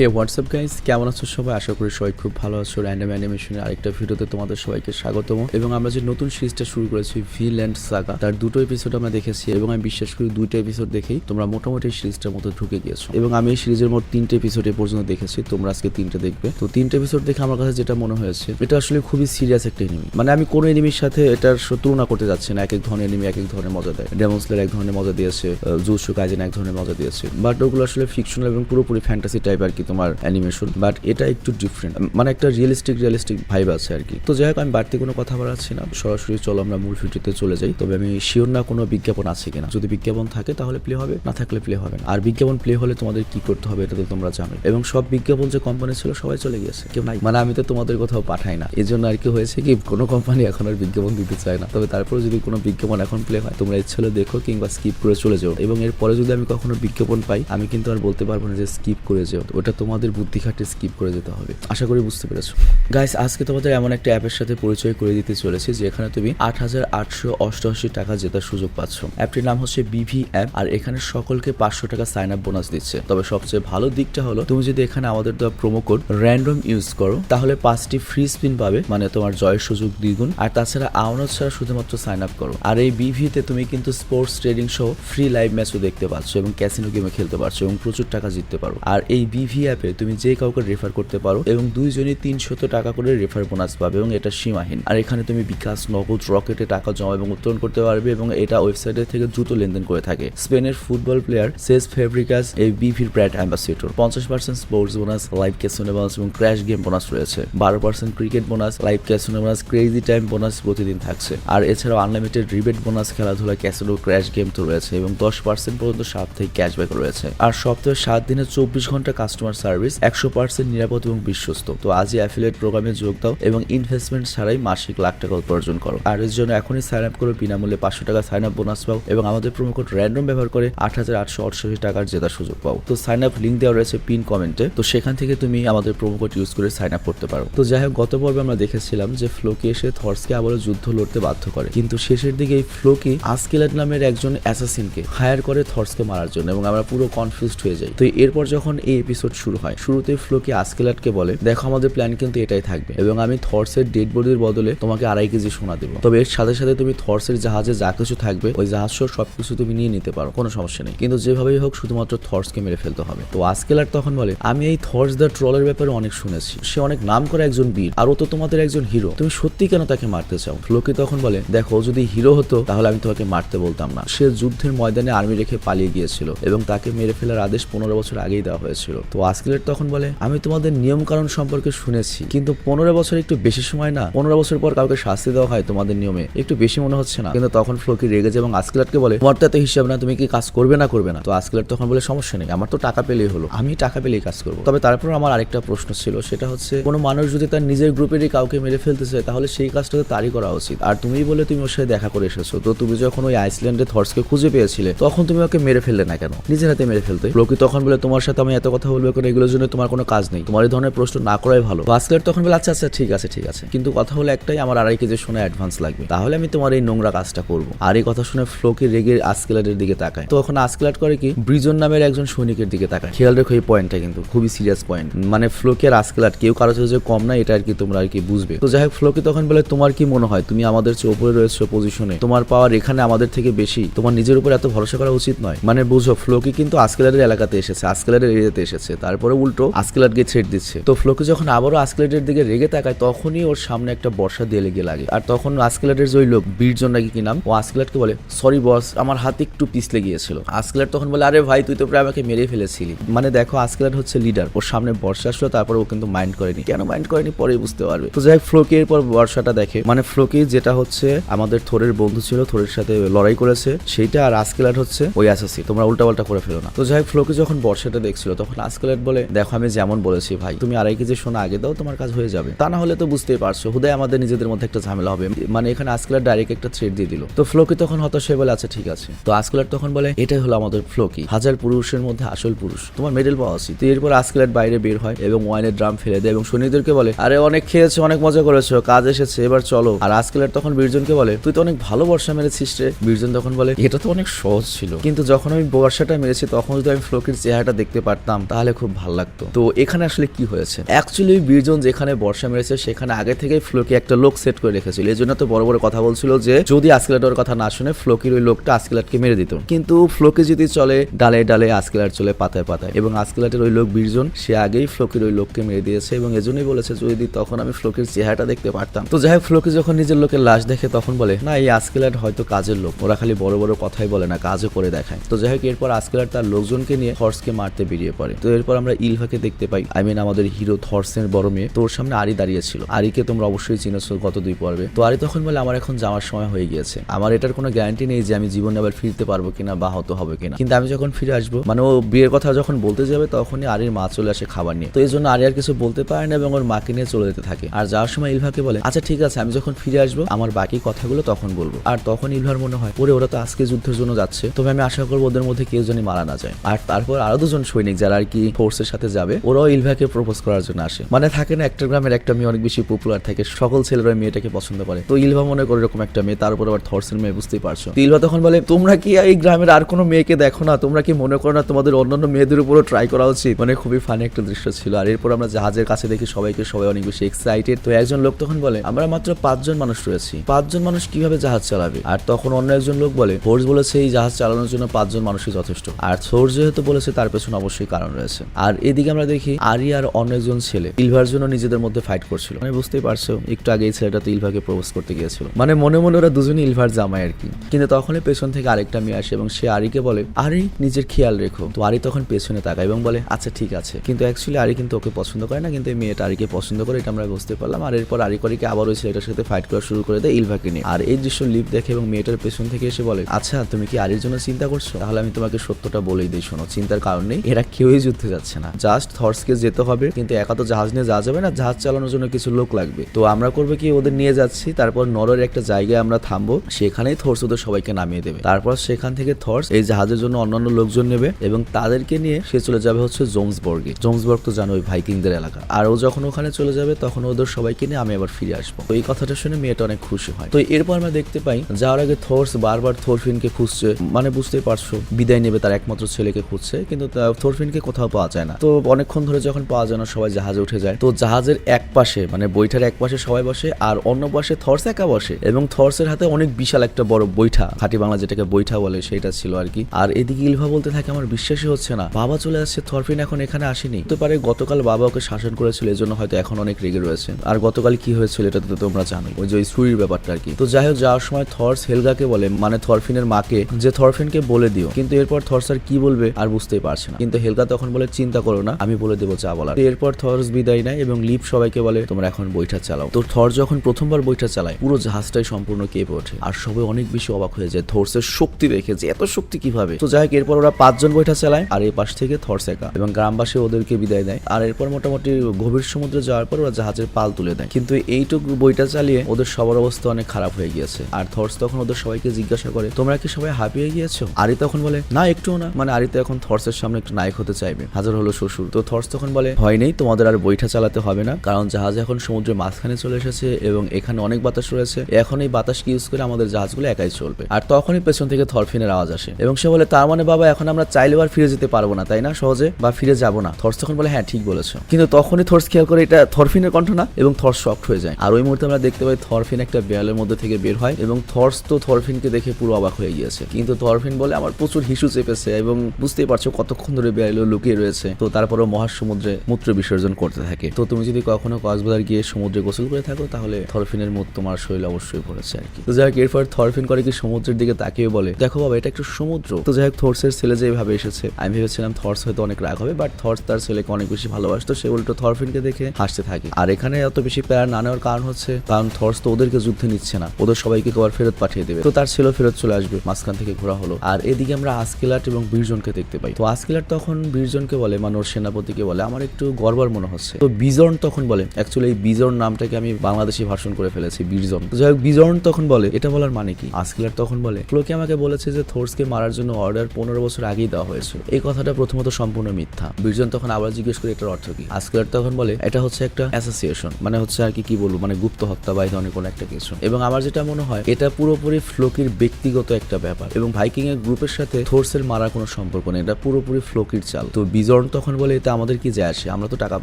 হে WhatsApp guys কেমন আছো সবাই? আশা করি সবাই খুব ভালো আছো। র্যান্ডম অ্যানিমেশনের আরেকটা ভিডিওতে তোমাদের সবাইকে স্বাগতম। এবং আমরা যে নতুন সিরিজটা শুরু করেছি ভি ল্যান্ড সাগা তার দুটো এপিসোড আমরা দেখেছি। এবং আমি বিশ্বাস করি দুইটা এপিসোড দেখেই তোমরা মোটামুটি সিরিজটার মধ্যে ঢুকে গিয়েছো। এবং আমি এই সিরিজের মোট তিনটে এপিসোড এ পর্যন্ত দেখেছি। তোমরা আজকে তিনটে দেখবে। তো তিনটে এপিসোড দেখে আমার কাছে যেটা মনে হয়েছে, এটা আসলে খুবই সিরিয়াস একটা এনিমি মানে আমি কোনো এনিমির সাথে এটার তুলনা করতে যাচ্ছি না। এক এক ধরনের এনিমি এক এক ধরনের মজা দেয়। ডেমোসলের এক ধরনের মজা দিয়েছে জুসু কাজেন এক ধরনের মজা দিয়েছে। বাট ওগুলো আসলে ফিকশনাল এবং পুরোপুরি ফ্যান্টাসি টাইপ আর কি তোমার অ্যানিমেশন বাট এটা একটু ডিফারেন্ট মানে একটা রিয়েলিস্টিক রিয়েলিস্টিক ভাইব আছে আর কি। তো যাই হোক, আমি বাড়তি কোনো কথা বাড়াচ্ছি না। সরাসরি চলো আমরা মূল ভিডিওতে চলে যাই। তবে আমি শিওর না কোনো বিজ্ঞাপন আছে কিনা। যদি বিজ্ঞাপন থাকে তাহলে প্লে হবে, না থাকলে প্লে হবে না। আর বিজ্ঞাপন প্লে হলে তোমাদের কি করতে হবে এটা তো তোমরা জানো। এবং সব বিজ্ঞাপন যে কোম্পানি ছিল, সবাই চলে গিয়েছে। কেউ নাই। মানে আমি তো তোমাদের কোথাও পাঠাই না। এই জন্য আর কি হয়েছে কি, কোনো কোম্পানি এখন আর বিজ্ঞাপন দিতে চায় না। তবে তারপরে যদি কোনো বিজ্ঞাপন এখন প্লে হয়, তোমরা ইচ্ছে হলে দেখো কিংবা স্কিপ করে চলে যাও। এবং এরপরে যদি আমি কখনো বিজ্ঞাপন পাই, আমি কিন্তু আর বলতে পারব না যে স্কিপ করে যাও। ওটা তোমাদের বুদ্ধি খাটে স্কিপ করে যেতে হবে। আশা করি বুঝতে পেরেছ। গাইস আজকে তোমাদের এমন একটা অ্যাপের সাথে পরিচয় করে দিতে চলেছি, যেখানে তুমি আট হাজার আটশো অষ্টআশি টাকা জেতার সুযোগ পাচ্ছ। অ্যাপটির নাম হচ্ছে বিভি অ্যাপ আর এখানে সকলকে পাঁচশো টাকা সাইন আপ বোনাস দিচ্ছে। তবে সবচেয়ে ভালো দিকটা হলো, তুমি যদি এখানে আমাদের দেওয়া প্রোমো কোড র্যান্ডম ইউজ করো, তাহলে পাঁচটি ফ্রি স্পিন পাবে মানে তোমার জয়ের সুযোগ দ্বিগুণ। আর তাছাড়া আওনার ছাড়া শুধুমাত্র সাইন আপ করো। আর এই বিভিতে তুমি কিন্তু স্পোর্টস ট্রেডিং সহ ফ্রি লাইভ ম্যাচও দেখতে পাচ্ছ এবং ক্যাসিনো গেমে খেলতে পারছ এবং প্রচুর টাকা জিততে পারো। আর এই বিভি অ্যাপে তুমি যে কাউকে রেফার করতে পারো এবং দুইজনই তিনশত টাকা করে রেফার বোনাস পাবে এবং এটা সীমাহীন। আর এখানে তুমি বিকাশ, নগদ, রকেটে টাকা জমা এবং উত্তোলন করতে পারবে এবং এটা ওয়েবসাইটের থেকে দ্রুত লেনদেন করে থাকে। স্পেনের ফুটবল প্লেয়ার সেস ফেব্রিকাস এই বিভির ব্র্যান্ড অ্যাম্বাসিডর পঞ্চাশ percent sports bonus live casino bonus এবং ক্র্যাশ গেম বোনাস রয়েছে। বারো percent cricket bonus live casino bonus crazy time bonus প্রতিদিন থাকছে। আর এছাড়াও আনলিমিটেড রিবেট বোনাস খেলাধুলা ক্যাসিনো ক্র্যাশ গেম তো রয়েছে এবং দশ পার্সেন্ট পর্যন্ত সাপ্তাহিক ক্যাশব্যাক রয়েছে। আর সপ্তাহে সাত দিনে চব্বিশ ঘণ্টা কাস্টমার সার্ভিস একশো পার্সেন্ট নিরাপদ এবং বিশ্বস্ত। তো আজই অ্যাফিলিয়েট প্রোগ্রামে যোগ দাও এবং ইনভেস্টমেন্ট ছাড়াই মাসিক লাখ টাকা উপার্জন করো। আর এর জন্য এখনই সাইন আপ করো বিনামূল্যে পাঁচশো টাকা সাইন আপ বোনাস পাও এবং আমাদের প্রোমো কোড র্যান্ডম ব্যবহার করে আট হাজার আটশো আটষট্টি টাকার জেতার সুযোগ পাও। তো সাইন আপ লিঙ্ক দেওয়া রয়েছে পিন কমেন্টে তো সেখান থেকে তুমি আমাদের প্রোমো কোড ইউজ করে সাইন আপ করতে পারো। তো যাই হোক, গত পর্বে আমরা দেখেছিলাম যে ফ্লোকি এসে থর্সকে আবারও যুদ্ধ লড়তে বাধ্য করে। কিন্তু শেষের দিকে এই ফ্লোকি আসকেলাট নামের একজন অ্যাসাসিনকে হায়ার করে থর্সকে মারার জন্য এবং আমরা পুরো কনফিউজড হয়ে যাই। তো এরপর যখন এই এপিসোড শুরু হয়। শুরুতে ফ্লোকি আসকেলাটকে বলে, দেখো, আমাদের প্ল্যান কিন্তু এটাই থাকবে এবং আমি থর্সের ডেড বডির বদলে তোমাকে আড়াই কেজি সোনা দেবো। তবে এর সাথে সাথে তুমি থর্সের জাহাজে যা কিছু থাকবে, ওই জাহাজ সহ সবকিছু তুমি নিয়ে নিতে পারো। কোনো সমস্যা নেই। কিন্তু যেভাবেই হোক, শুধুমাত্র থর্সকে মেরে ফেলতে হবে। তো আসকেলার তখন বলে, আমি এই থর্স দ্য ট্রলের ব্যাপারে অনেক শুনেছি। সে অনেক নাম করা একজন বীর, আর ও তো তোমাদের একজন হিরো তুমি সত্যি কেন তাকে মারতে চাও? ফ্লোকি তখন বলে, দেখো যদি হিরো হতো, তাহলে আমি তোমাকে মারতে বলতাম না। সে যুদ্ধের ময়দানে আর্মি রেখে পালিয়ে গিয়েছিল এবং তাকে মেরে ফেলার আদেশ পনেরো বছর আগেই দেওয়া হয়েছিল। তো আসকেলেট তখন বলে, আমি তোমাদের নিয়ম কারণ সম্পর্কে শুনেছি, কিন্তু পনেরো বছর একটু বেশি সময় না। পনেরো বছর পর কাউকে শাস্তি দেওয়া হয় তোমাদের নিয়মে। একটু বেশি মনে হচ্ছে না। কিন্তু তখন ফ্লোকি রেগে যায় এবং আসকেলাটকে বলে, তোমার তো এত হিসাব না, তুমি কি কাজ করবে না করবে না? তো আসকেলাট তখন বলে, সমস্যা নেই, আমার তো টাকা পেলেই হলো। আমি টাকা পেলেই কাজ করব। তবে তারপর আমার আরেকটা প্রশ্ন ছিল, সেটা হচ্ছে, কোনো মানুষ যদি তার নিজের গ্রুপেরই কাউকে মেরে ফেলতে চায়, তাহলে সেই কাজটা তো তারই করা উচিত। আর তুমিই বলে তুমি ওর সাথে দেখা করে এসেছ। তো তুমি যখন ওই আইসল্যান্ডে থর্সকে খুঁজে পেয়েছিলে, তখন তুমি ওকে মেরে ফেললে না কেন? নিজের হাতে মেরে ফেলতে। ফ্লোকি তখন বলে, তোমার সাথে আমি এত কথা বলব কারণ এগুলোর জন্য তোমার কোনো কাজ নেই। তোমার এই ধরনের প্রশ্ন না করাই ভালো। বাস্কেট তখন বলে আচ্ছা আচ্ছা ঠিক আছে ঠিক আছে। কিন্তু কথা হলো একটাই, আমার আড়াই কেজি সোনা অ্যাডভান্স লাগবে। তাহলে আমি তোমার এই নোংরা কাজটা করব। আর এই কথা শুনে ফ্লোকে রেগে আসকেলাটের দিকে তাকায়। তো এখন আসকেলাট করে কি, ব্রিজন নামের একজন সৈনিকের দিকে তাকায়। খেয়াল রেখো এই পয়েন্টটা কিন্তু, খুবই সিরিয়াস পয়েন্ট মানে ফ্লোকে আর আসকেলাট কেউ কারও যে কম না এটা আর কি তোমরা আর কি বুঝবে। তো যাই হোক, ফ্লোকে তখন বলে, তোমার কি মনে হয়, তুমি আমাদের চেয়ে উপরে রয়েছো পজিশনে তোমার পাওয়ার এখানে আমাদের থেকে বেশি। তোমার নিজের উপর এত ভরসা করা উচিত নয়? মানে বুঝো, ফ্লোকি কিন্তু আসকেলারের এলাকাতে এসেছে আসকেলারের এরিয়াতে এসেছে। তারপরে উল্টো আসকেলারকে থ্রেট দিচ্ছে। তো ফ্লোকি যখন আবারও আসকেলারের দিকে রেগে তাকায়, তখনই ওর সামনে একটা বর্ষা দিয়ে লেগে লাগে। আর তখন আসকেলারের যে লোক, বীরজন নাকি কি নাম, ও আসকেলারকে বলে সরি বস আমার হাতে একটু পিছলে গিয়েছিল আসকেলার তখন বলে, আরে ভাই, তুই তো প্রায় আমাকে মেরে ফেলেছিলি। মানে দেখো আসকেলার হচ্ছে লিডার ওর সামনে বর্ষা আসলো, তারপর ও কিন্তু মাইন্ড করেনি। কেন মাইন্ড করেনি? পরে বুঝতে পারবে। তো যাই ফ্লোকি এরপর বর্ষাটা দেখে। মানে ফ্লোকি যেটা হচ্ছে, আমাদের থোরের বন্ধু ছিল, থোরের সাথে লড়াই করেছে, সেইটা আর আসকেলার হচ্ছে ওই অ্যাসাসি তোমরা উল্টাপাল্টা করে ফেলো না। তো যাই ফ্লোকি যখন বর্ষাটা দেখছিল, তখন আসকেলার বলে, দেখো, আমি যেমন বলেছি ভাই, তুমি আড়াই কেজি সোনা আগে দাও, তোমার কাজ হয়ে যাবে। তা না হলে তো বুঝতেই পারছ হুদায় আমাদের নিজেদের মধ্যে একটা ঝামেলা হবে। মানে এখানে আসকেলার ডাইরেক্ট একটা থ্রেড দিয়ে দিল। তো ফ্লোকি তখন হতাশ বলে আচ্ছা ঠিক আছে। তো আসকেলার তখন বলে, এটাই হলো আমাদের ফ্লোকি হাজার পুরুষের মধ্যে আসল পুরুষ। তোমার মেডেল পাওয়া উচিত। এরপর আসকেলার বাইরে বের হয় এবং ওয়াইনের ড্রাম ফেলে দেয় এবং সৈনিকদেরকে বলে, আরে, অনেক খেয়েছো, অনেক মজা করেছ, কাজ এসেছে, এবার চলো। আর আসকেলার তখন বীরজনকে বলে, তুই তো অনেক ভালো বর্ষা মেরেছিস রে। বীরজন তখন বলে, এটা তো অনেক সহজ ছিল। কিন্তু যখন আমি বর্ষাটা মেরেছি, তখন যদি আমি ফ্লোকির চেহারাটা দেখতে পারতাম, তাহলে খুব খুব ভালো লাগতো। তো এখানে আসলে কি হয়েছে? অ্যাকচুয়ালি বীরজন যেখানে বর্ষা মেরেছে, সেখানে আগে থেকে ফ্লোকে একটা লোক সেট করে রেখেছিল। এই জন্য তো বড় বড় কথা বলছিল যে, যদি আসকেলাটোর কথা না শুনে ফ্লোকির ওই লোকটা আসকেলাটকে মেরে দিত। কিন্তু ফ্লোকে যদি চলে, ডালে ডালে আসকেলাট চলে, পাতায় পাতায়। এবং আসকেলাটের ওই লোক বীরজন, সে আগেই ফ্লোকের ওই লোককে মেরে দিয়েছে এবং এজন্যই বলেছে যদি তখন আমি ফ্লোকের চেহারাটা দেখতে পারতাম। তো যাই হোক ফ্লোকে যখন নিজের লোকের লাশ দেখে, তখন বলে, না, এই আসকেলাট হয়তো কাজের লোক। ওরা খালি বড় বড় কথাই বলে না, কাজও করে দেখায়। তো যাই হোক, এরপর আসকেলাট তার লোকজনকে নিয়ে হর্সকে মারতে বেরিয়ে পড়ে। তো এরপর আমরা ইলভাকে দেখতে পাই। আই মিন আমাদের হিরো থর্সের বড় মেয়ে। তোর সামনে আরি দাঁড়িয়ে ছিল। আরিকে তোমরা অবশ্যই চিনেছো গত দুই পর্বে। তো আরি তখন বলে, আমার এখন যাওয়ার সময় হয়ে গিয়েছে। আমার এটার কোনো গ্যারান্টি নেই যে আমি জীবনে আবার ফিরতে পারব কিনা বা হতে হবে কিনা। কিন্তু আমি যখন ফিরে আসব মানে ও বিয়ের কথা যখন বলতে যাবে, তখনই আরির মা চলে আসে খাবার নিয়ে। তো এই জন্য আরি আর কিছু বলতে পারে না এবং ওর মাকে নিয়ে চলে যেতে থাকে। আর যাওয়ার সময় ইলভাকে বলে আচ্ছা ঠিক আছে, আমি যখন ফিরে আসব, আমার বাকি কথাগুলো তখন বলব। আর তখন ইলভার মনে হয়, ওরে, ওরা তো আজকে যুদ্ধের জন্য যাচ্ছে। তবে আমি আশা করব ওদের মধ্যে কেউ যেন মারা না যায়। আর তারপর আরও দুজন সৈনিক, যারা আর কি ফোর্সের সাথে যাবে, ওরাও ইলভাকে প্রপোজ করার জন্য আসে। মানে থাকে না, একটা গ্রামের একটা মেয়ে অনেক বেশি পপুলার থাকে, সকল ছেলেরা মেয়েটাকে পছন্দ করে। তো ইলভা মনে করে এরকম একটা মেয়ে, তার উপর আবার থর্সের মেয়ে বুঝতেই পারছ। তো ইলভা তখন বলে, তোমরা কি এই গ্রামের আর কোনো মেয়েকে দেখো না? তোমরা কি মনে করো না তোমাদের অন্যান্য মেয়েদের উপরও ট্রাই করা উচিত? মানে খুবই ফানি একটা দৃশ্য ছিল। আর এরপর আমরা জাহাজের কাছে দেখি সবাইকে, সবাই অনেক বেশি এক্সাইটেড তো একজন লোক তখন বলে, আমরা মাত্র পাঁচজন মানুষ রয়েছি। পাঁচজন মানুষ কীভাবে জাহাজ চালাবে? আর তখন অন্য একজন লোক বলে, ফোর্স বলেছে এই জাহাজ চালানোর জন্য পাঁচজন মানুষই যথেষ্ট। আর ফোর্স যেহেতু বলেছে, তার পেছনে অবশ্যই কারণ রয়েছে। আর এদিকে আমরা দেখি আরি আর অন্য একজন ছেলে। ইলভার জন্য নিজেদের মধ্যে ফাইট করছিল। মানে বুঝতেই পারছ, একটু আগে এই ছেলেটা তো ইলভাকে প্রপোজ করতে গিয়েছিল। মানে মনে মনে ওরা দুজনই ইলভার জামাই আর কি। কিন্তু তখনই পেছন থেকে আরেকটা মেয়ে আসে এবং সে আরিকে বলে, আরি, নিজের খেয়াল রেখো। তো আরি তখন পেছনে তাকায় এবং বলে আচ্ছা ঠিক আছে। কিন্তু অ্যাকচুয়ালি আরি কিন্তু ওকে পছন্দ করে না, কিন্তু এই মেয়েটা আরিকে পছন্দ করে, এটা আমরা বুঝতে পারলাম। আর এরপর আরি করিকে আবার ওই ছেলেটার সাথে ফাইট করা শুরু করে দেয় ইলভাকে নিয়ে। আর এই দৃশ্য লিপ দেখে এবং মেয়েটার পেছন থেকে এসে বলে আচ্ছা তুমি কি আরির জন্য চিন্তা করছ? তাহলে আমি তোমাকে সত্যটা বলেই দিই, শোনো। চিন্তার কারণ নেই, এরা কেউই যুদ্ধে যাচ্ছে না। জাস্ট থর্সকে যেতে হবে, কিন্তু একা তো জাহাজ নিয়ে যাওয়া যাবে না, জাহাজ চালানোর জন্য কিছু লোক লাগবে। তো আমরা করব কি, ওদের নিয়ে যাচ্ছি, তারপর নরের একটা জায়গায় আমরা থামবো, সেখানেই থর্স ওদের সবাইকে নামিয়ে দেবে। তারপর সেখান থেকে থর্স এই জাহাজের জন্য অন্যান্য লোকজন নেবে এবং তাদেরকে নিয়ে সে চলে যাবে হচ্ছে জোমসবর্গে জোমসবর্গ তো জানো ওই ভাইকিংদের এলাকা। আর ও যখন ওখানে চলে যাবে, তখন ওদের সবাইকে নিয়ে আমি আবার ফিরে আসব। তো এই কথাটা শুনে মেয়েটা অনেক খুশি হয়। তো এরপর আমরা দেখতে পাই, যাওয়ার আগে থর্স বারবার থরফিনকে খুঁজছে। মানে বুঝতেই পারছ, বিদায় নেবে তার একমাত্র ছেলেকে খুঁজছে, কিন্তু থরফিনকে কোথাও পাওয়া যায় না। তো অনেকক্ষণ ধরে যখন পাওয়া যায় না, সবাই জাহাজে উঠে যায়। তো জাহাজের এক পাশে মানে বৈঠার এক পাশে সবাই বসে, আর অন্য পাশে থর্স একা বসে। এবং থর্সের হাতে অনেক বিশাল একটা বড় বৈঠা, খাঁটি বাংলা যেটাকে বৈঠা বলে, সেটা ছিল আর কি। আর এদিকে ইলভা বলতে থাকে, আমার বিশ্বাসই হচ্ছে না। বাবা চলে আসছে, থরফিন এখন এখানে আসেনি। হতে পারে গতকাল বাবা ওকে শাসন করেছিল, এজন্য হয়তো এখন অনেক রেগে রয়েছে। আর গতকাল কি হয়েছিল, এটা তো তোমরা জানো ওই যে সুরির ব্যাপারটা আর কি। তো যাই হোক, যাওয়ার সময় থর্স হেলগাকে বলে মানে থরফিনের মাকে, যে থরফিনকে বলে দিও। কিন্তু এরপর থর্স আর কি বলবে, আর বুঝতেই পারছে না। কিন্তু হেলগা তখন বলে চিন্তা করো না, আমি বলে দেবো যা বলার। এরপর থর্স বিদায় নেয় এবং লিপ সবাইকে বলে, তোমরা এখন বইটা চালাও। তো থর যখন প্রথমবার বইটা চালায়, পুরো জাহাজটাই সম্পূর্ণ কেঁপে ওঠে। আর সবাই অনেক বেশি অবাক হয়ে যায়। থর্সের শক্তি দেখে যে, এত শক্তি কীভাবে? তো যাই হোক, এরপর ওরা পাঁচজন বইটা চালায়, আর এই পাশ থেকে থর্স একা এবং গ্রামবাসী ওদেরকে বিদায় দেয় আর এরপর মোটামুটি গভীর সমুদ্রে যাওয়ার পর ওরা জাহাজের পাল তুলে দেয়। কিন্তু এইটুকু বইটা চালিয়ে ওদের সবার অবস্থা অনেক খারাপ হয়ে গিয়েছে। আর থর্স তখন ওদের সবাইকে জিজ্ঞাসা করে, তোমরা কি সবাই হাঁপিয়ে গিয়েছো? আরি তখন বলে, না, একটুও না। মানে আরি তো এখন থর্সের সামনে একটু নায়ক হতে চাইবে। হাজার হলো শ্বশুর। তো থর্স তখন বলে, ভয় নেই, তোমাদের আর বইটা চালাতে হবে না। কারণ জাহাজ এখন সমুদ্রের মাঝখানে চলে এসেছে এবং এখানে অনেক বাতাস রয়েছে। এখন এই বাতাসকে ইউজ করে আমাদের জাহাজগুলো একাই চলবে। আর তখনই পেছন থেকে থরফিনের আওয়াজ আসে এবং সে বলে, তার মানে বাবা, এখন আমরা চাইলেও আর ফিরে যেতে পারব না, তাই না, সহজে? বা ফিরে যাব না। থর্স তখন বলে হ্যাঁ ঠিক বলেছ। কিন্তু তখনই থর্স খেয়াল করে এটা থরফিনের কণ্ঠ না, এবং থর্স শক্ট হয়ে যায়। আর ওই মুহূর্তে আমরা দেখতে পাই থরফিন একটা বেয়ালের মধ্যে থেকে বের হয় এবং থর্স তো থরফিনকে দেখে পুরো অবাক হয়ে গিয়েছে। কিন্তু থরফিন বলে, আমার প্রচুর হিসু চেপেছে এবং বুঝতেই পারছ কতক্ষণ ধরে বেয়ালে লুকিয়ে রয়েছে। তো তারপরও মহাসমুদ্রে মূত্র বিসর্জন করতে থাকে। তো তুমি যদি কখনো কক্সবাজার গিয়ে সমুদ্রে গোসল করে থাকো, তাহলে থরফিনের মুখ তোমার শরীর অবশ্যই পড়েছে আর কি। তো যাই হোক, এরপর থরফিন করে কি সমুদ্রের দিকে তাকিয়ে বলে, দেখো বাবা, এটা একটু সমুদ্র। তো যাই হোক, থর্সের ছেলে যেভাবে এসেছে, আমি ভেবেছিলাম থর্স হয়তো অনেক রাগ হবে বাট থর্স তার ছেলেকে অনেক বেশি ভালোবাসতো। সে উল্টো থরফিনকে দেখে হাসতে থাকে। আর এখানে এত বেশি প্যারা না নেওয়ার কারণ হচ্ছে, কারণ থর্স তো ওদেরকে যুদ্ধে নিচ্ছে না। ওদের সবাইকে আবার ফেরত পাঠিয়ে দেবে। তো তার ছেলে ফেরত চলে আসবে। মাঝখান থেকে ঘোরা হলো। আর এদিকে আমরা আসকেলাট এবং বীরজনকে দেখতে পাই। তো আসকেলাট তখন বীরজনকে বলে মানে ওর সেনাপতিকে বলে, আমার একটু গর্বার মনে হচ্ছে। তো বিজর্ন তখন বলে অ্যাকচুয়ালি এই বিজর্ন নামটাকে আমি বাংলাদেশি ভাষণ করে ফেলেছি বীরজন যাই হোক বিজর্ন তখন বলে, এটা বলার মানে কি? আসকেলাট তখন বলে ফ্লোকে আমাকে বলেছে যে থোর্সকে মারার জন্য অর্ডার পনেরো বছর আগেই দেওয়া হয়েছে? এই কথাটা প্রথমত সম্পূর্ণ মিথ্যা। বীরজন তখন আবার জিজ্ঞেস করে, এটার অর্থ কি? আসকেলাট তখন বলে, এটা হচ্ছে একটা অ্যাসোসিয়েশন মানে হচ্ছে আর কি কি বলব মানে গুপ্ত হত্যা বা এই ধরনের কোনো একটা কিছু। এবং আমার যেটা মনে হয়, এটা পুরোপুরি ফ্লোকির ব্যক্তিগত একটা ব্যাপার। এবং ভাইকিং এর গ্রুপের সাথে থোর্সের মারার কোনো সম্পর্ক নেই, এটা পুরোপুরি ফ্লোকির চাল। তো বিজর্ন জর্ন তখন বলে, এতে আমাদের কি যায় আসে? আমরা তো টাকা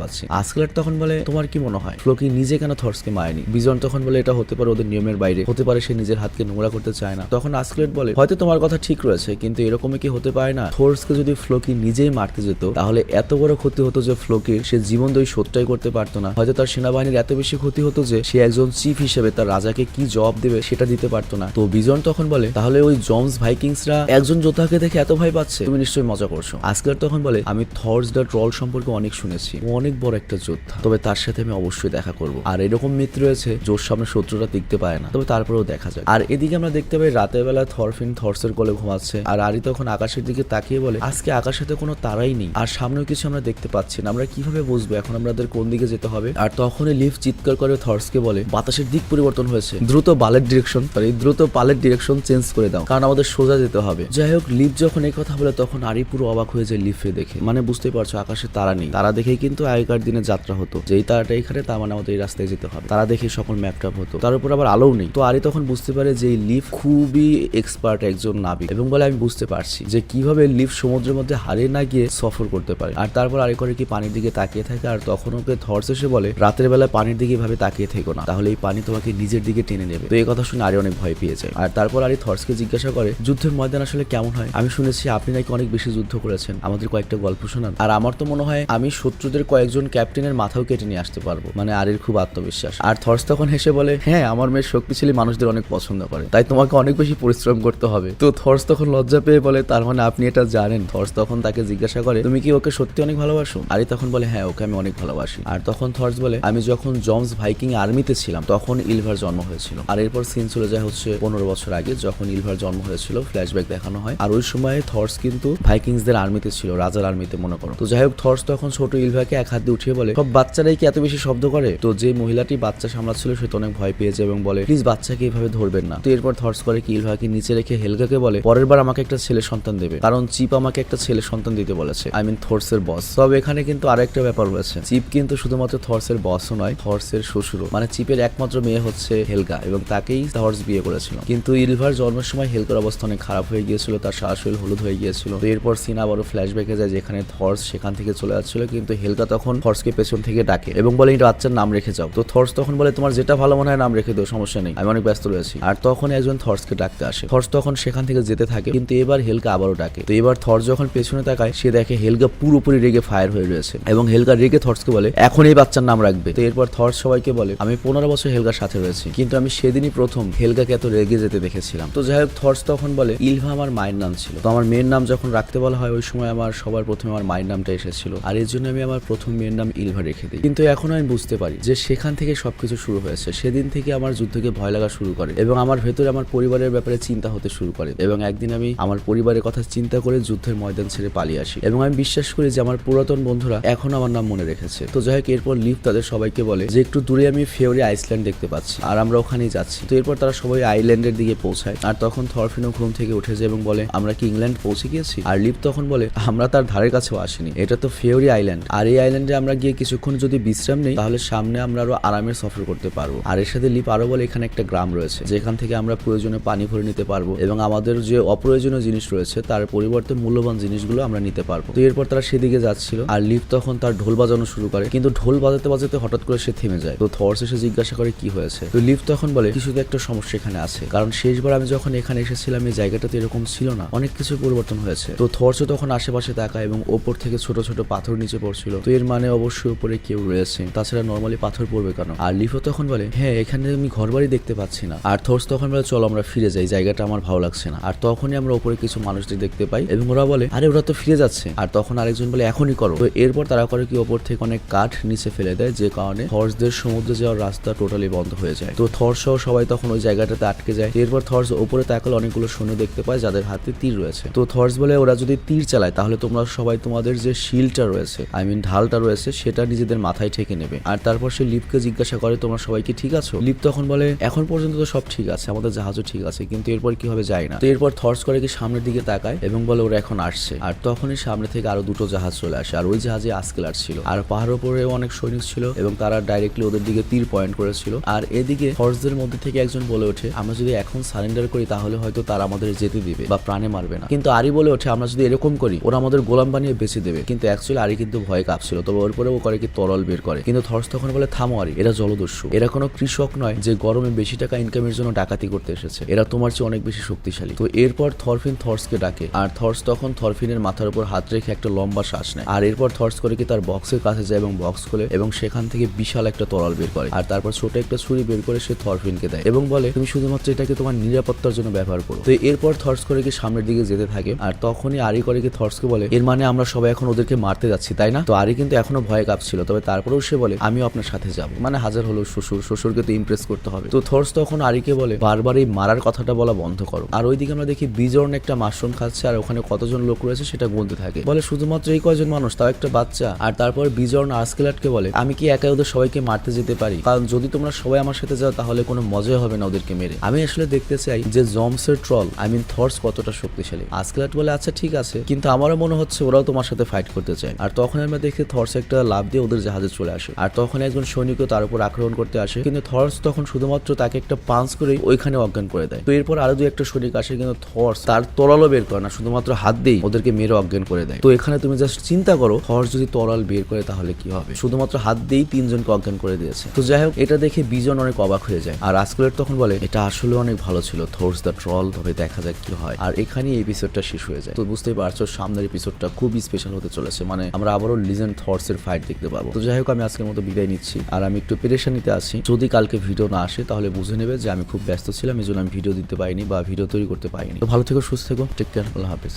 পাচ্ছি। আসকেলার তখন বলে, তোমার কি মনে হয়? ফ্লোকি নিজে কেন থর্সকে মায়নি বিজন তখন বলে, এটা হতে পারে ওদের নিয়মের বাইরে। হতে পারে সে নিজের হাতকে নোংরা করতে চায় না। তখন আসকেলেট বলে, হয়তো তোমার কথা ঠিক রয়েছে, কিন্তু এরকমই কি হতে পারে না? থোর্সকে যদি ফ্লোকি নিজেই মারতে যেত, তাহলে এত বড় ক্ষতি হতো যে ফ্লোকির সে জীবন দই শোধটাই করতে পারতো না। হয়তো তার সেনাবাহিনীর এত বেশি ক্ষতি হতো যে সে একজন চিফ হিসেবে তার রাজাকে কি জবাব দেবে সেটা দিতে পারতো না। তো বিজন তখন বলে, তাহলে ওই জমস ভাইকিংসরা একজন যোদ্ধাকে দেখে এত ভয় পাচ্ছে? তুমি নিশ্চয়ই মজা করছ। আজকের তখন বলে, আমি থর্স দ্য ট্রল সম্পর্কে অনেক শুনেছি। অনেক বড় একটা যোদ্ধা। তবে তার সাথে আমি অবশ্যই দেখা করব। আর এরকম মিত্র রয়েছে, জোর সামনে শত্রুরা দেখতে পায় না। তবে তারপরেও দেখা যায় আর এদিকে আমরা দেখতে পাই, রাতের বেলা থরফিন থর্সের কোলে ঘুমাচ্ছে। আর আরি তখন আকাশের দিকে তাকিয়ে বলে, আজকে আকাশেতে কোনো তারাই নেই। আর সামনেও কিছু আমরা দেখতে পাচ্ছি না। আমরা কীভাবে বুঝব এখন আমাদের কোন দিকে যেতে হবে? আর তখনই লিফ চিৎকার করে থর্সকে বলে, বাতাসের দিক পরিবর্তন হয়েছে। দ্রুত বালের ডিরেকশন সরি দ্রুত পালের ডিরেকশন চেঞ্জ করে দাও। কারণ আমাদের সোজা যেতে হবে। যাই হোক, লিফ যখন এই কথা বলে, তখন আরি পুরো অবাক হয়ে যায় লিফে দেখে। মানে বুঝতেই পারছ, আকাশে তারা নেই। তারা দেখেই কিন্তু আগেকার দিনে যাত্রা হতো। যেই তারাটা এখানে, তার মানে আমাদের এই রাস্তায় যেতে হবে। তারা দেখে সকল ম্যাপটাপ হতো। তার উপর আবার আলো নেই। তো আরি তখন বুঝতে পারে যে এই লিফ খুবই এক্সপার্ট একজন নাবিক। এবং বলে আমি বুঝতে পারছি যে কীভাবে লিফ সমুদ্রের মধ্যে হারিয়ে না গিয়ে সফর করতে পারে। আর তারপর আরে করে কি পানির দিকে তাকিয়ে থাকে? আর তখন ওকে থর্স এসে বলে, রাতের বেলা পানির দিকে ভাবে তাকিয়ে থেকো না। তাহলে এই পানি তোমাকে নিজের দিকে টেনে নেবে। তো এই কথা শুনে আরি অনেক ভয় পেয়ে যায়। আর তারপর আরি থর্সকে জিজ্ঞাসা করে, যুদ্ধের ময়দান আসলে কেমন হয়? আমি শুনেছি, আপনি নাকি অনেক বেশি যুদ্ধ করেছেন? আমাদের কয়েকটা গল্প শোনান আর আমার তো মনে হয় আমি শত্রুদের কয়েকজন ক্যাপ্টেনের মাথাও কেটে নিয়ে আসতে পারব। মানে আরির খুব আত্মবিশ্বাস। আর থর্স তখন হেসে বলে হ্যাঁ আমার মেয়ে শক্তিশালী মানুষদের অনেক পছন্দ করে। তাই তোমাকে অনেক বেশি পরিশ্রম করতে হবে। তো থর্স তখন লজ্জা পেয়ে বলে, তার মানে আপনি এটা জানেন? থর্স তখন তাকে জিজ্ঞাসা করে, তুমি কি ওকে সত্যি অনেক ভালোবাসো? আরি তখন বলে হ্যাঁ ওকে আমি অনেক ভালোবাসি। আর তখন থর্স বলে, আমি যখন জমস ভাইকিং আর্মিতে ছিলাম, তখন ইলভার জন্ম হয়েছিল। আর এরপর সিন চলে যায় হচ্ছে পনেরো বছর আগে, যখন ইলভার জন্ম হয়েছিল, ফ্ল্যাশব্যাক দেখানো হয়। আর ওই সময় থর্স কিন্তু ভাইকিংসদের আর্মিতে ছিল, রাজার আর্মিতে মনে করো। তো যাই হোক, থর্স তখন ছোট ইলভাকে এক হাত দিয়ে উঠিয়ে বলে, সব বাচ্চারাই কি এত বেশি শব্দ করে? তো যে মহিলাটি বাচ্চা সামলাচ্ছিল, সে তো অনেক ভয় পেয়েছে এবং বলে, প্লিজ বাচ্চাকে এইভাবে ধরবেন না। তো এরপর থর্স করে কি ইলভাকে নিচে রেখে হেলগাকে বলে, পরের বার আমাকে একটা ছেলে সন্তান দেবে। কারণ চিপ আমাকে একটা ছেলে সন্তান দিতে বলেছে। আই মিন থর্সের বস তবে এখানে কিন্তু আরেকটা ব্যাপার রয়েছে। চিপ কিন্তু শুধুমাত্র থর্সের বসও নয়, থর্সের শ্বশুরও। মানে চিপের একমাত্র মেয়ে হচ্ছে হেলগা এবং তাকেই থর্স বিয়ে করেছিল। কিন্তু ইলভার জন্মের সময় হেলকার অবস্থা অনেক খারাপ হয়ে গিয়েছিল, তার শ্বাস হলুদ হয়ে গিয়েছিল। তো এরপর সিনা বড় ফ্ল্যাশব্যাকে যায় যেখানে থর্স সেখান থেকে চলে যাচ্ছিল কিন্তু হেলকা তখন থর্সকে পেছন থেকে ডাকে এবং বলে, এই বাচ্চার নাম রেখে যাও। তো থর্স তখন বলে, তোমার যেটা ভালো মনে হয় নাম রেখে দিও, সমস্যা নেই, আমি অনেক ব্যস্ত রয়েছি। আর তখন একজন থর্সকে ডাকতে আসে। থর্স তখন সেখান থেকে যেতে থাকে, কিন্তু এবার হেলকা আবারও ডাকে। তো এবার থর্স যখন পেছনে তাকায়, সে দেখে হেলকা পুরোপুরি রেগে ফায়ার হয়ে রয়েছে এবং হেলকা রেগে থর্সকে বলে, এখন এই বাচ্চার নাম রাখবে। তো এরপর থর্স সবাইকে বলে, আমি পনেরো বছর হেলকার সাথে রয়েছি, কিন্তু আমি সেদিনই প্রথম হেলকাকে এত রেগে যেতে দেখেছিলাম। তো যাই হোক থর্স তখন বলে, ইলভা আমার মায়ের নাম ছিল। তো আমার মেয়ের নাম যখন রাখতে বলা হয়, ওই সময় আমার সবার প্রথমে আমার মায়ের নামটা এসেছিল। আর এর জন্য আমি আমার প্রথম মেয়ের নাম ইলভা রেখে দিই। কিন্তু এখন আমি বুঝতে পারি যে সেখান থেকে সবকিছু শুরু হয়েছে। সেদিন থেকে আমার যুদ্ধকে ভয় লাগা শুরু করে এবং আমার ভেতরে আমার পরিবারের ব্যাপারে চিন্তা হতে শুরু করে এবং একদিন আমি আমার পরিবারের কথা চিন্তা করে যুদ্ধের ময়দান ছেড়ে পালিয়ে আসি এবং আমি বিশ্বাস করি যে আমার পুরাতন বন্ধুরা এখন আমার নাম মনে রেখেছে। তো যাই হোক, এরপর লিফ তাদের সবাইকে বলে যে একটু দূরে আমি ফেওরি আইসল্যান্ড দেখতে পাচ্ছি আর আমরা ওখানেই যাচ্ছি। তো এরপর তারা সবাই আইল্যান্ডের দিকে পৌঁছায় আর তখন থরফিনো ঘুম থেকে উঠে যায় এবং বলে, আমরা কি ইংল্যান্ড পৌঁছে গিয়েছি? আর লিফ তখন বলে, আমরা তার ধারের কাছেও আসিনি। এটা তো ফেওরি আইল্যান্ড আর এই আইল্যান্ডে আমরা গিয়ে কিছুক্ষণ যদি বিশ্রাম নেই, তাহলে সামনে আমরা আরও আরামের সফর করতে পারব। আর এর সাথে লিপ আরও বলে, এখানে একটা গ্রাম রয়েছে। যেখান থেকে আমরা প্রয়োজনে পানি ভরে নিতে পারব এবং আমাদের যে অপ্রয়োজনীয় জিনিস রয়েছে, তার পরিবর্তে মূল্যবান জিনিসগুলো আমরা নিতে পারব। তো এরপর তারা সেদিকে যাচ্ছিল, আর লিপ তখন তার ঢোল বাজানো শুরু করে। কিন্তু ঢোল বাজাতে বাজাতে হঠাৎ করে সে থেমে যায়। তো থর্স এসে জিজ্ঞাসা করে, কি হয়েছে? তো লিপ তখন বলে, কিছু তো একটা সমস্যা এখানে আছে। কারণ শেষবার আমি যখন এখানে এসেছিলাম, এই জায়গাটাতে এরকম ছিল না। অনেক কিছু পরিবর্তন হয়েছে। তো থর্সও তখন আশেপাশে তাকায় এবং ওপর থেকে ছোট ছোট পাথর নিচে পড়ছিল। তো এর মানে অবশ্যই উপরে কেউ রয়েছে। তাছাড়া নর্মালি পাথর পড়বে কেন? আর লিফো তখন বলে হ্যাঁ এখানে আমি ঘর বাড়ি দেখতে পাচ্ছি না। আর থর্স তখন বলে, চলো, আমরা ফিরে যাই। জায়গাটা আমার ভালো লাগছে না। আর তখনই আমরা উপরে কিছু মানুষদের দেখতে পাই এবং ওরা বলে, আরে, ওরা তো ফিরে যাচ্ছে। আর তখন আরেকজন বলে, এখনই করো। তো এরপর তারা করে কি, ওপর থেকে অনেক কাঠ নিচে ফেলে দেয়, যে কারণে থর্সদের সমুদ্রে যাওয়ার রাস্তা টোটালি বন্ধ হয়ে যায়। তো থর্স সহ সবাই তখন ওই জায়গাটাতে আটকে যায়। এরপর থর্স উপরে তাকালে অনেকগুলো সৈন্য দেখতে পায়, যাদের হাতে তীর রয়েছে। তো থর্স বলে, ওরা যদি তীর চালায়, তাহলে তোমরা সবাই তোমাদের যে শিলটা রয়েছে আই মিন ঢালটা রয়েছে, সেটা নিজেদের মাথায় ঠেকে নেবে। আর তারপর সে লিপকে জিজ্ঞাসা করে, তোমরা সবাই কি ঠিক আছো? লিপ তখন বলে, এখন পর্যন্ত তো সব ঠিক আছে, আমাদের জাহাজও ঠিক আছে, কিন্তু এরপর কি হবে যায় না। তো এরপর থর্স করে কি সামনের দিকে তাকায় এবং বলে, ওরা এখন আসছে। আর তখনই সামনে থেকে আরও দুটো জাহাজ চলে আসে, আর ওই জাহাজে আস্কেলার ছিল। আর পাহাড় উপরেও অনেক সৈনিক ছিল এবং তারা ডাইরেক্টলি ওদের দিকে তীর পয়েন্ট করেছিল। আর এদিকে থর্সদের মধ্যে থেকে একজন বলে ওঠে, আমরা যদি এখন সারেন্ডার করি, তাহলে হয়তো তারা আমাদের যেতে দিবে বা প্রাণে মারবে না। কিন্তু আরি বলে ওঠে, আমরা যদি এরকম করি, ওরা আমাদের গোলাম বানিয়ে বেঁচে দেবে। কিন্তু অ্যাকচুয়ালি আরি কিন্তু ভয়ে কাঁপছিল। তবে ওর পরে ও করে কি তরল বের করে। কিন্তু থর্স তখন বলে, থামো আরি এরা জলদস্যু। এরা কোনো কৃষক নয় যে গরমে বেশি টাকা ইনকামের জন্য ডাকাতি করতে এসেছে। এরা তোমার চেয়ে অনেক বেশি শক্তিশালী। তো এরপর থরফিন থর্সকে ডাকে। আর থর্স তখন থরফিনের মাথার উপর হাত রেখে একটা লম্বা শ্বাস নেয়। আর এরপর থর্স করে কি তার বক্সের কাছে যায় এবং বক্স খোলে এবং সেখান থেকে বিশাল একটা তরল বের করে। আর তারপর ছোট একটা ছুরি বের করে সে থরফিনকে দেয় এবং বলে, তুমি শুধুমাত্র এটাকে তোমার নিরাপত্তার জন্য ব্যবহার করো। তো এরপর থর্স করে কি সামনের দিকে যেতে থাকে। আর তখনই আরি করে কি থর্সকে বলে, এর মানে আমরা সবাই এখন ওদেরকে মারতে যাচ্ছি, তাই না? তো আরি কিন্তু এখনও ভয়ে কাঁপছিল, তবে তারপরেও সে বলে, আমিও আপনার সাথে যাব। মানে হাজার হলো শ্বশুর, শ্বশুরকে তো ইমপ্রেস করতে হবে। তো থর্স তখন আরিকে বলে, বারবার এই মারার কথাটা বলা বন্ধ করো। আর ওইদিকে আমরা দেখি বিজর্ন একটা মাশরুম খাচ্ছে, আর ওখানে কতজন লোক রয়েছে সেটা গুনতে থাকে। বলে, শুধুমাত্র এই কয়জন মানুষ, তাও একটা বাচ্চা। আর তারপর বিজর্ন আর্সকেলাটকে বলে, আমি কি একা ওদের সবাইকে মারতে যেতে পারি? কারণ যদি তোমরা সবাই আমার সাথে যাও, তাহলে কোনো মজাই হবে না ওদেরকে মেরে। আমি আসলে দেখতে চাই যে জমসের ট্রল আই মিন থর্স কতটা শক্তিশালী। আর্সকেলাট বলে আচ্ছা ঠিক আছে। কিন্তু আমারও মনে হচ্ছে ওরাও তোমার সাথে ফাইট করতে চায় আর তখন আমরা দেখি থর্স একটা লাভ দিয়ে ওদের জাহাজে চলে আসে। আর তখন একজন সৈনিকও তার উপর আক্রমণ করতে আসে। কিন্তু থর্স তখন শুধুমাত্র তাকে একটা পাঞ্চ করে ওইখানে অজ্ঞান করে দেয়। তো এরপর আরও দুই একটা সৈনিক আসে, কিন্তু থর্স তার তরলও বের করে না, শুধুমাত্র হাত দিয়েই ওদেরকে মেরে অজ্ঞান করে দেয়। তো এখানে তুমি জাস্ট চিন্তা করো থর্স যদি তরল বের করে তাহলে কি হবে? শুধুমাত্র হাত দিয়েই তিনজনকে অজ্ঞান করে দিয়েছে। তো যাই হোক, এটা দেখে বিজন অনেক অবাক হয়ে যায়। আর আজকুলেট তখন বলে, এটা আসলে অনেক ভালো ছিল থর্স দ্য ট্রল তবে দেখা যাক কি হয়। আর এখানেই এপিসোডটা শেষ হয়ে যায়। তো বুঝতেই পারছ, সামনের এপিসোডটা খুবই স্পেশাল হতে চলেছে। মানে আমরা আবারও লিজেন্ড থর্স এর ফাইট দেখতে পাবো। তো যাই হোক, আমি আজকের মতো বিদায় নিচ্ছি। আর আমি একটু পেরেশানিতে আছি যদি কালকে ভিডিও না আসে, তাহলে বুঝে নেবে যে আমি খুব ব্যস্ত ছিলাম এই জন্য আমি ভিডিও দিতে পারিনি বা ভিডিও তৈরি করতে পারিনি। তো ভালো থেকো, সুস্থ থেকো। টেক কেয়ার আল্লাহ হাফিজ।